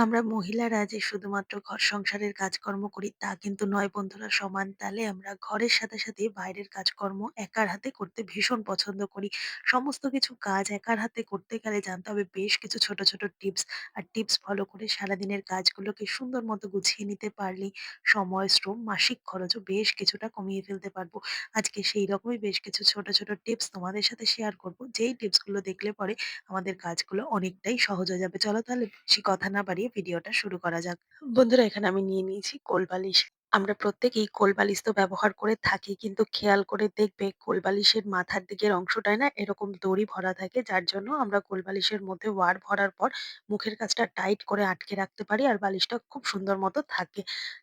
আমরা মহিলারা যে শুধুমাত্র ঘর সংসারের কাজকর্ম করি তা কিন্তু নয় বন্ধুরা। সমান তালে আমরা ঘরের সাথে, সাথে বাইরের কাজকর্ম একার হাতে করতে ভীষণ পছন্দ করি। সমস্ত কিছু কাজ একার হাতে করতে গেলে জানতে হবে বেশ কিছু ছোট, ছোট টিপস। আর টিপস ফলো করে সারাদিনের কাজগুলোকে সুন্দর মতো গুছিয়ে নিতে পারলে সময়, শ্রম, মাসিক খরচও বেশ কিছুটা কমিয়ে ফেলতে পারব। আজকে সেই রকমই বেশ কিছু ছোট, ছোট টিপস তোমাদের সাথে শেয়ার করব। যেই টিপসগুলো দেখলে পরে আমাদের কাজগুলো অনেকটাই সহজ হয়ে যাবে। চলো তাহলে বেশি কথা না বাড়িয়ে ভিডিওটা শুরু করা যাক। বন্ধুরা এখানে আমি নিয়ে নিয়েছি কোলবালিশ। আমরা প্রত্যেকেই কোলবালিশ তো ব্যবহার করে থাকি কিন্তু খেয়াল করে দেখবে কোলবালিশের মাথার দিকের অংশটায় না এরকম দড়ি ভরা থাকে যার জন্য আমরা কোলবালিশের মধ্যে ওয়ার ভরার পর মুখের কাছটা টাইট করে আটকে রাখতে পারি আর বালিশটা খুব সুন্দর মতো থাকে।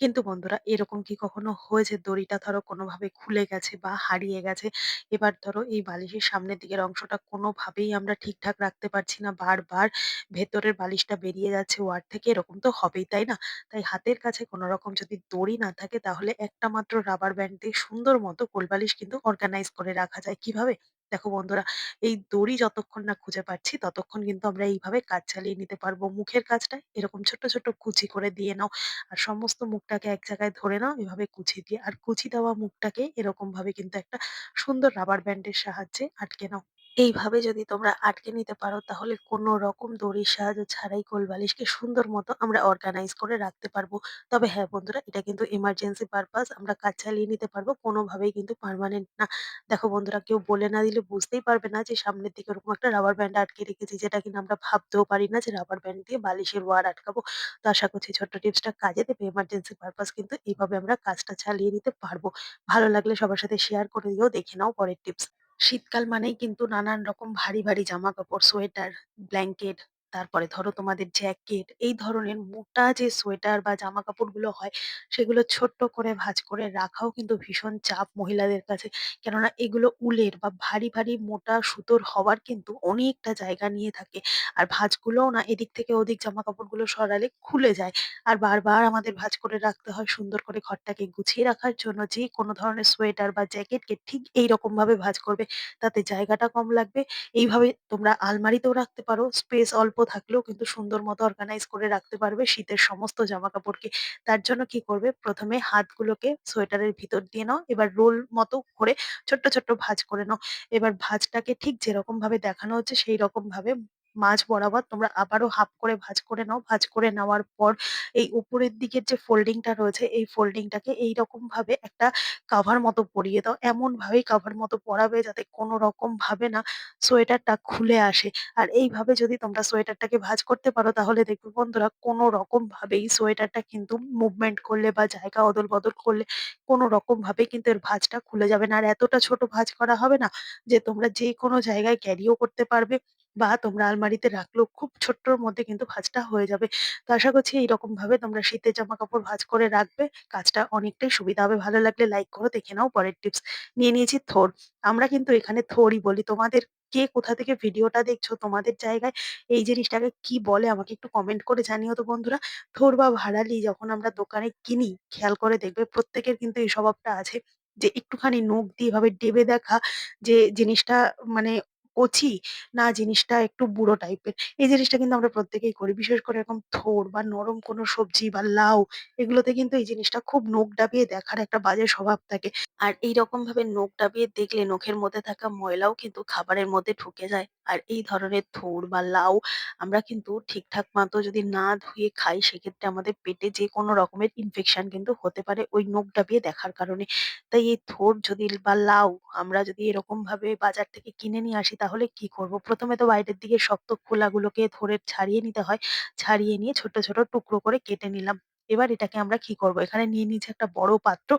কিন্তু বন্ধুরা এরকম কি কখনো হয়েছে দড়িটা ধরো কোনোভাবে খুলে গেছে বা হারিয়ে গেছে। এবার ধরো এই বালিশের সামনের দিকের অংশটা কোনোভাবেই আমরা ঠিকঠাক রাখতে পারছি না। বারবার ভেতরের বালিশটা বেরিয়ে যাচ্ছে ওয়ার থেকে এরকম তো হবেই, তাই না? তাই হাতের কাছে কোনো রকম যদি দড়ি না থাকে তাহলে একটা মাত্র রাবার ব্যান্ড দিয়ে সুন্দর মতো কোলবালিশ কিন্তু অর্গানাইজ করে রাখা যায়। কীভাবে? দেখো বন্ধুরা, এই দড়ি যতক্ষণ না খুঁজে পাচ্ছি ততক্ষণ কিন্তু আমরা এইভাবে কাজ চালিয়ে নিতে পারব। মুখের কাজটা এরকম ছোট্ট, ছোট্ট কুচি করে দিয়ে নাও। আর সমস্ত মুখটাকে এক জায়গায় ধরে নাও এভাবে কুচি দিয়ে। আর কুচি দেওয়া মুখটাকে এরকমভাবে কিন্তু একটা সুন্দর রাবার ব্যান্ডের সাহায্যে আটকে নাও। এইভাবে যদি তোমরা আটকে নিতে পারো, তাহলে কোনো রকম দড়ির সাহায্য ছাড়াই কোলবালিশকে সুন্দর মতো আমরা অর্গানাইজ করে রাখতে পারব। তবে হ্যাঁ বন্ধুরা, এটা কিন্তু এমার্জেন্সি পারপাস আমরা কাজ চালিয়ে নিতে পারব। কোনোভাবেই কিন্তু পার্মানেন্ট না। দেখো বন্ধুরা, কেউ বলে না দিলে বুঝতেই পারবে না যে সামনের দিকে ওরকম একটা রাবার ব্যান্ড আটকে রেখেছি, যেটা কিনা আমরা ভাবতেও পারি না যে রাবার ব্যান্ড দিয়ে বালিশের ওয়ার আটকাবো। তো আশা করছি ছোট্ট টিপসটা কাজে দেবে। এমার্জেন্সি পারপাস কিন্তু এইভাবে আমরা কাজটা চালিয়ে নিতে পারব। ভালো লাগলে সবার সাথে শেয়ার করে দিও। দেখে নাও পরের টিপস। শীতকাল মানেই কিন্তু নানান রকম ভারী, ভারী জামা কাপড় সোয়েটার, ব্ল্যাঙ্কেট, তারপরে ধরো তোমাদের জ্যাকেট, এই ধরনের মোটা যে সোয়েটার বা জামাকাপড়গুলো হয়, সেগুলো ছোট্ট করে ভাঁজ করে রাখাও কিন্তু ভীষণ চাপ মহিলাদের কাছে। কেননা এগুলো উলের বা ভারী, ভারী মোটা সুতোর হওয়ার কিন্তু অনেকটা জায়গা নিয়ে থাকে। আর ভাঁজগুলোও না এদিক থেকে ওদিক জামাকাপড়গুলো সরালে খুলে যায়। আর বারবার আমাদের ভাঁজ করে রাখতে হয় সুন্দর করে ঘরটাকে গুছিয়ে রাখার জন্য যে কোনো ধরনের সোয়েটার বা জ্যাকেটকে ঠিক এইরকম ভাবে ভাঁজ করবে তাতে জায়গাটা কম লাগবে। এইভাবে তোমরা আলমারিতেও রাখতে পারো। স্পেস অল্প থাকলেও কিন্তু সুন্দর মতো অর্গানাইজ করে রাখতে পারবে শীতের সমস্ত জামা কাপড়কে তার জন্য কি করবে, ১ম এ হাতগুলোকে সোয়েটারের ভিতর দিয়ে নাও। এবার রোল মতো করে ছোট্ট, ছোট্ট ভাঁজ করে নাও। এবার ভাঁজটাকে ঠিক যেরকম ভাবে দেখানো হচ্ছে সেইরকমভাবে মাঝ বরাবর তোমরা আবারও হাফ করে ভাঁজ করে নাও। ভাঁজ করে নেওয়ার পর এই উপরের দিকের যে ফোল্ডিংটা রয়েছে, এই ফোল্ডিংটাকে এইরকমভাবে একটা কাভার মতো পরিয়ে দাও। এমন ভাবেই কাভার মতো পরাবে যাতে কোনো রকম ভাবে না সোয়েটারটা খুলে আসে। আর এইভাবে যদি তোমরা সোয়েটারটাকে ভাঁজ করতে পারো, তাহলে দেখবে বন্ধুরা কোনো রকম ভাবেই সোয়েটারটা কিন্তু মুভমেন্ট করলে বা জায়গা অদল-বদল করলে কোনো রকম ভাবে কিন্তু এর ভাঁজটা খুলে যাবে না। আর এতটা ছোট ভাঁজ করা হবে না যে তোমরা যেকোনো জায়গায় ক্যারিও করতে পারবে বা তোমরা আলমারিতে রাখলেও খুব ছোট্টর মধ্যে কিন্তু ভাঁজটা হয়ে যাবে। তো আশা করছি এইরকম ভাবে তোমরা শীতের জামাকাপড় ভাঁজ করে রাখবে। কাজটা অনেকটাই সুবিধা হবে। ভালো লাগলে লাইক করো। দেখে নাও পরের টিপস। নিয়ে নিয়েছি থোর। আমরা কিন্তু এখানে থোরই বলি। তোমাদের কে কোথা থেকে ভিডিওটা দেখছ, তোমাদের জায়গায় এই জিনিসটাকে কি বলে আমাকে একটু কমেন্ট করে জানিও তো বন্ধুরা। থোর বা ভাড়ালি যখন আমরা দোকানে কিনি খেয়াল করে দেখবে প্রত্যেকের কিন্তু এই স্বভাবটা আছে যে একটুখানি নখ দিয়ে এভাবে ডেবে দেখা যে জিনিসটা মানে কচি না জিনিসটা একটু বুড়ো টাইপের। এই জিনিসটা কিন্তু আমরা প্রত্যেকেই করি। বিশেষ করে এরকম থোর বা নরম কোনো সবজি বা লাউ, এগুলোতে কিন্তু এই জিনিসটা খুব নখ ডাবিয়ে দেখার একটা বাজে স্বভাব থাকে। আর এইরকম ভাবে নখ ডাবিয়ে দেখলে নখের মধ্যে থাকা ময়লাও কিন্তু খাবারের মধ্যে ঢুকে যায়। আর এই ধরনের থোড় বা লাউ আমরা কিন্তু ঠিকঠাক মতো যদি না ধুয়ে খাই সেক্ষেত্রে আমাদের পেটে যেকোনো রকমের ইনফেকশন কিন্তু হতে পারে ওই নখ ডাবিয়ে দেখার কারণে। তাই এই থোড় যদি বা লাউ আমরা যদি এরকম ভাবে বাজার থেকে কিনে নিয়ে আসি তাহলে কি করব? প্রথমে তো বাইরের দিকে শক্ত খোলাগুলোকে থোড়ের ছাড়িয়ে নিতে হয়। ছাড়িয়ে নিয়ে ছোট, ছোট টুকরো করে কেটে নিলাম। এবার এটাকে আমরা কি করব? এখানে নিয়ে নিয়েছি একটা বড় পাত্র।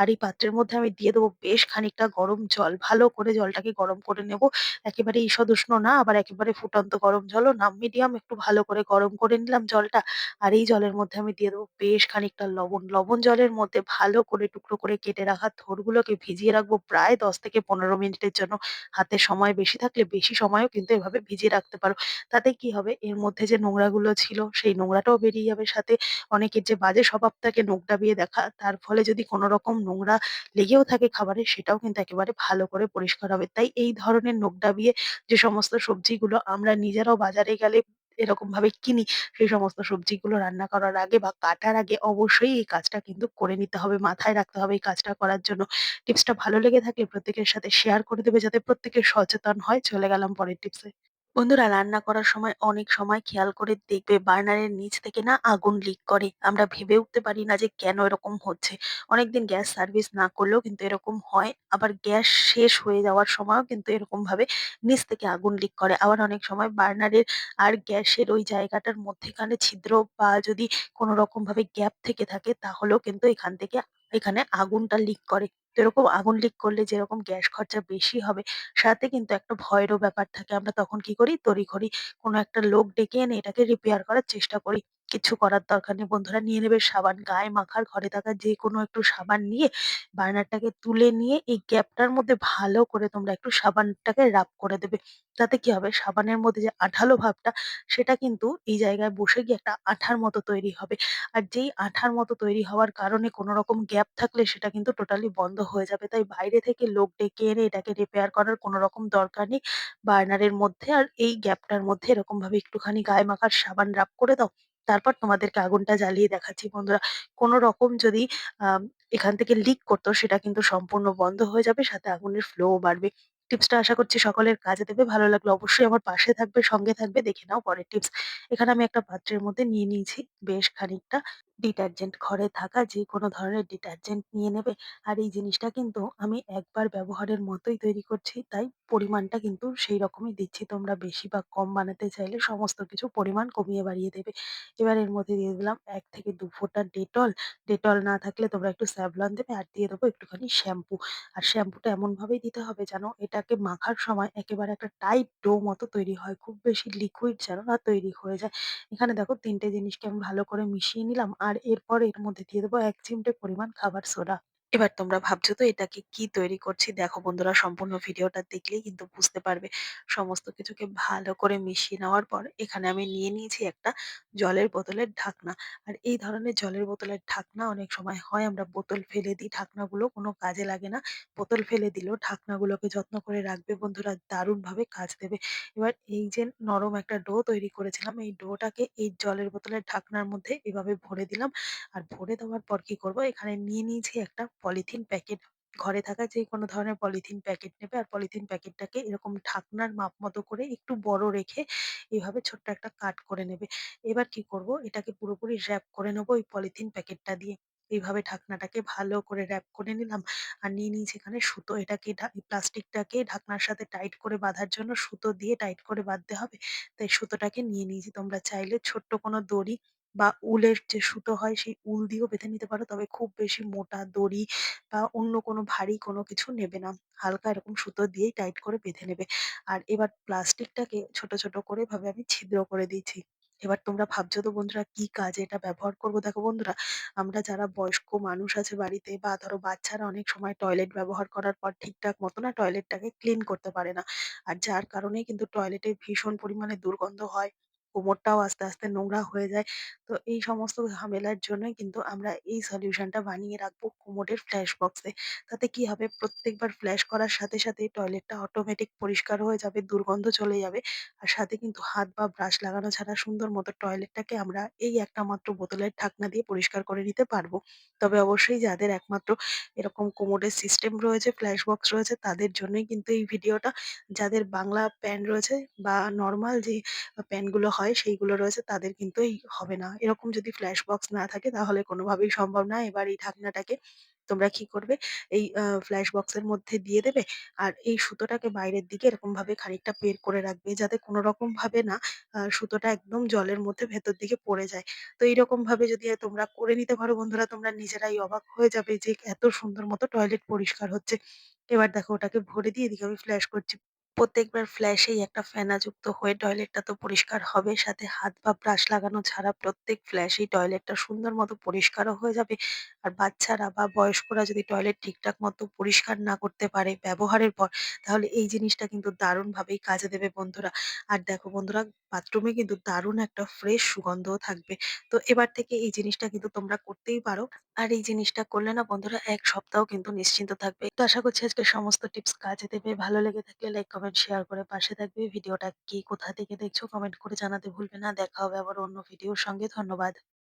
আর এই পাত্রের মধ্যে আমি দিয়ে দেবো বেশ খানিকটা গরম জল। ভালো করে জলটাকে গরম করে নেব। একেবারে ঈষদুষ্ণ না আবার একেবারে ফুটন্ত গরম জলও না, মিডিয়াম একটু ভালো করে গরম করে নিলাম জলটা। আর এই জলের মধ্যে আমি দিয়ে দেবো বেশ খানিকটা লবণ। লবণ জলের মধ্যে ভালো করে টুকরো করে কেটে রাখা থোড়গুলোকে ভিজিয়ে রাখব প্রায় ১০ থেকে ১৫ মিনিটের জন্য। হাতে সময় বেশি থাকলে বেশি সময়ও কিন্তু এভাবে ভিজিয়ে রাখতে পারো। তাতে কি হবে এর মধ্যে যে নোংরাগুলো ছিল সেই নোংরাটাও বেরিয়ে যাবে সাথে অনেকের যে বাজে স্বভাব থাকে নখ ডাবিয়ে দেখা তার ফলে যদি কোনো রকম নোংরা লেগেও থাকে খাবারে সেটাও কিন্তু একেবারে ভালো করে পরিষ্কার হবে। তাই এই ধরনের নখ ডাবিয়ে যে সমস্ত সবজিগুলো আমরা নিজেরাও বাজারে গেলে এরকম ভাবে কিনি, সেই সমস্ত সবজিগুলো রান্না করার আগে বা কাটার আগে অবশ্যই এই কাজটা কিন্তু করে নিতে হবে। মাথায় রাখতে হবে এই কাজটা করার জন্য। টিপসটা ভালো লেগে থাকলে প্রত্যেকের সাথে শেয়ার করে দেবে যাতে প্রত্যেকে সচেতন হয়। চলে গেলাম পরের টিপসে। বন্ধুরা, রান্না করার সময় অনেক সময় খেয়াল করে দেখবে বার্নারের নিচ থেকে না আগুন লিক করে। আমরা ভেবে উঠতে পারি না যে কেন এরকম হচ্ছে। অনেকদিন গ্যাস সার্ভিস না করলেও কিন্তু এরকম হয়। আবার গ্যাস শেষ হয়ে যাওয়ার সময়ও কিন্তু এরকম ভাবে নিচ থেকে আগুন লিক করে। আবার অনেক সময় বার্নারের আর গ্যাসের ওই জায়গাটার মধ্যেখানে ছিদ্র বা যদি কোনো রকম ভাবে গ্যাপ থেকে থাকে, তাহলেও কিন্তু এখান থেকে এখানে আগুনটা লিক করে। তো এরকম আগুন লিক করলে যেরকম গ্যাস খরচা বেশি হবে, সাথে কিন্তু একটা ভয়েরও ব্যাপার থাকে। আমরা তখন কি করি? তড়িঘড়ি কোনো একটা লোক ডেকে এনে এটাকে রিপেয়ার করার চেষ্টা করি। কিচ্ছু করার দরকার নেই বন্ধুরা। নিয়ে নেবে সাবান, গায়ে মাখার ঘরে থাকা যেকোনো একটু সাবান নিয়ে বার্নারটাকে তুলে নিয়ে এই গ্যাপটার মধ্যে ভালো করে তোমরা একটু সাবানটাকে রাব করে দেবে। তাতে কি হবে? সাবানের মধ্যে যে আঠালো ভাবটা সেটা কিন্তু এই জায়গায় বসে গিয়ে একটা আঠার মতো তৈরি হবে। আর যেই আঠার মতো তৈরি হওয়ার কারণে কোনো রকম গ্যাপ থাকলে সেটা কিন্তু টোটালি বন্ধ হয়ে যাবে। তাই বাইরে থেকে লোক ডেকে এনে এটাকে রিপেয়ার করার কোনো রকম দরকার নেই। বার্নারের মধ্যে আর এই গ্যাপটার মধ্যে এরকমভাবে একটুখানি গায়ে মাখার সাবান রাব করে দাও। তারপর তোমাদেরকে আগুনটা জ্বালিয়ে দেখাচ্ছি বন্ধুরা। কোনো রকম যদি এখান থেকে লিক করতো সেটা কিন্তু সম্পূর্ণ বন্ধ হয়ে যাবে। সাথে আগুনের ফ্লো বাড়বে। টিপসটা আশা করছি সকলের কাজে দেবে। ভালো লাগল অবশ্যই আমার পাশে থাকবে, সঙ্গে থাকবে। দেখে নাও পরের টিপস। এখানে আমি একটা পাত্রের মধ্যে নিয়ে নিয়েছি বেশ খানিকটা ডিটারজেন্ট। ঘরে থাকা যেকোনো ধরনের ডিটারজেন্ট নিয়ে নেবে। আর এই জিনিসটা কিন্তু আমি একবার ব্যবহারের মতোই তৈরি করছি। তাই পরিমাণটা কিন্তু সেই রকমই দিচ্ছি। তোমরা বেশি বা কম বানাতে চাইলে সমস্ত কিছু পরিমাণ কমিয়ে বাড়িয়ে দেবে। এবার এর মধ্যে দিয়ে দিলাম ১ থেকে ২ ফোঁটা ডেটল। ডেটল না থাকলে তোমরা একটু স্যাভলন দেবে আর দিয়ে দেবো একটুখানি শ্যাম্পু। আর শ্যাম্পুটা এমনভাবেই দিতে হবে যেন এটাকে মাখার সময় একেবারে একটা টাইট ডো মতো তৈরি হয়। খুব বেশি লিকুইড যেন না তৈরি হয়ে যায়। এখানে দেখো ৩ টে জিনিসকে আমি ভালো করে মিশিয়ে নিলাম। আর এরপর এর মধ্যে দিয়ে দেবো এক চিমটে পরিমাণ খাবার সোডা। এবার তোমরা ভাবছ তো এটাকে কি তৈরি করছি? দেখো বন্ধুরা সম্পূর্ণ ভিডিওটা দেখলেই কিন্তু বুঝতে পারবে। সমস্ত কিছুকে ভালো করে মিশিয়ে নেওয়ার পর এখানে আমি নিয়ে নিয়েছি একটা জলের বোতলের ঢাকনা। আর এই ধরনের জলের বোতলের ঢাকনা অনেক সময় হয় আমরা বোতল ফেলে দিই, ঢাকনাগুলো কোনো কাজে লাগে না। বোতল ফেলে দিলেও ঢাকনাগুলোকে যত্ন করে রাখবে বন্ধুরা দারুণভাবে কাজ দেবে। এবার এই যে নরম একটা ডো তৈরি করেছিলাম, এই ডোটাকে এই জলের বোতলের ঢাকনার মধ্যে এভাবে ভরে দিলাম। আর ভরে দেওয়ার পর কি করব, এখানে নিয়ে নিয়েছি একটা পলিথিন প্যাকেট। ঘরে থাকা যে কোনো ধরনের পলিথিন প্যাকেট নেবে আর পলিথিন প্যাকেটটাকে এরকম ঢাকনার মাপ মতো করে একটু বড় রেখে এভাবে ছোট্ট একটা কাট করে নেবে। এবার কি করব, এটাকে পুরোপুরি র‍্যাপ করে নেব ওই পলিথিন প্যাকেটটা দিয়ে। এইভাবে ঢাকনাটাকে ভালো করে র‍্যাপ করে নিলাম। আর নিয়ে নিয়েছি এখানে সুতো। এটাকে প্লাস্টিকটাকে ঢাকনার সাথে টাইট করে বাঁধার জন্য সুতো দিয়ে টাইট করে বাঁধতে হবে। তাই সুতোটাকে নিয়ে নিয়েছি। তোমরা চাইলে ছোট্ট কোনো দড়ি বা উলের যে সুতো হয় সেই উল দিয়েও বেঁধে নিতে পারো। তবে খুব বেশি মোটা দড়ি বা অন্য কোনো ভারী কোনো কিছু নেবে না। হালকা এরকম সুতো দিয়েই টাইট করে বেঁধে নেবে। আর এবার প্লাস্টিকটাকে ছোট, ছোট করে এভাবে আমি ছিদ্র করে দিয়েছি। এবার তোমরা ভাবছ তো বন্ধুরা কি কাজে এটা ব্যবহার করব? দেখো বন্ধুরা, আমরা যারা বয়স্ক মানুষ আছে বাড়িতে বা ধরো বাচ্চারা অনেক সময় টয়লেট ব্যবহার করার পর ঠিকঠাক মতো না টয়লেটটাকে ক্লিন করতে পারে না। আর যার কারণেই কিন্তু টয়লেটে ভীষণ পরিমাণে দুর্গন্ধ হয়। কোমরটাও আস্তে, আস্তে নোংরা হয়ে যায়। তো এই সমস্ত ঝামেলার জন্যই কিন্তু আমরা এই সলিউশনটা বানিয়ে রাখব কোমোডের ফ্ল্যাশ বক্সে। তাতে কি হবে প্রত্যেকবার ফ্ল্যাশ করার সাথে, সাথেই টয়লেটটা অটোমেটিক পরিষ্কার হয়ে যাবে, দুর্গন্ধ চলে যাবে। আর সাথে কিন্তু হাত বা ব্রাশ লাগানো ছাড়া সুন্দর মতো টয়লেটটাকে আমরা এই একটা মাত্র বোতলের ঢাকনা দিয়ে পরিষ্কার করে নিতে পারব। তবে অবশ্যই যাদের একমাত্র এরকম কোমোডের সিস্টেম রয়েছে, ফ্ল্যাশ বক্স রয়েছে তাদের জন্যই কিন্তু এই ভিডিওটা। যাদের বাংলা প্যান রয়েছে বা নরমাল যে প্যানগুলো হয় সেইগুলো রয়েছে তাদের কিন্তু এই হবে না। এরকম যদি ফ্ল্যাশ বক্স না থাকে তাহলে কোনোভাবেই সম্ভব না। এবার এই ঢাকনাটাকে তোমরা কি করবে এই ফ্ল্যাশ বক্সের মধ্যে দিয়ে দেবে। আর এই সুতোটাকে বাইরের দিকে এরকম ভাবে খানিকটা বের করে রাখবে যাতে কোনো রকম ভাবে না সুতোটা একদম জলের মধ্যে ভেতর দিকে পড়ে যায়। তো এইরকম ভাবে যদি তোমরা করে নিতে পারো বন্ধুরা, তোমরা নিজেরাই অবাক হয়ে যাবে যে এত সুন্দর মতো টয়লেট পরিষ্কার হচ্ছে। এবার দেখো ওটাকে ভরে দিয়ে এদিকে আমি ফ্ল্যাশ করছি। প্রত্যেকবার ফ্ল্যাশেই একটা ফেনাযুক্ত হয়ে টয়লেটটা তো পরিষ্কার হবে। সাথে হাত বা ব্রাশ লাগানো ছাড়া প্রত্যেক ফ্ল্যাশেই টয়লেটটা সুন্দর মতো পরিষ্কারও হয়ে যাবে। আর বাচ্চারা বা বয়স্করা যদি টয়লেট ঠিকঠাক মতো পরিষ্কার না করতে পারে ব্যবহারের পর, তাহলে এই জিনিসটা কিন্তু দারুণভাবেই কাজে দেবে বন্ধুরা। আর দেখো বন্ধুরা বাথরুমে কিন্তু দারুণ একটা ফ্রেশ সুগন্ধও থাকবে। তো এবার থেকে এই জিনিসটা কিন্তু তোমরা করতেই পারো। আর এই জিনিসটা করলে না বন্ধুরা ১ সপ্তাহ কিন্তু নিশ্চিন্ত থাকবে। তো আশা করছি আজকের সমস্ত টিপস কাজে দেবে। ভালো লেগে থাকলে লাইক, কমেন্ট শেয়ার করে পাশে থাকবে। ভিডিওটা কে কোথা থেকে দেখছ কমেন্ট করে জানাতে ভুলবে না। দেখা হবে আবার অন্য ভিডিওর সঙ্গে। ধন্যবাদ।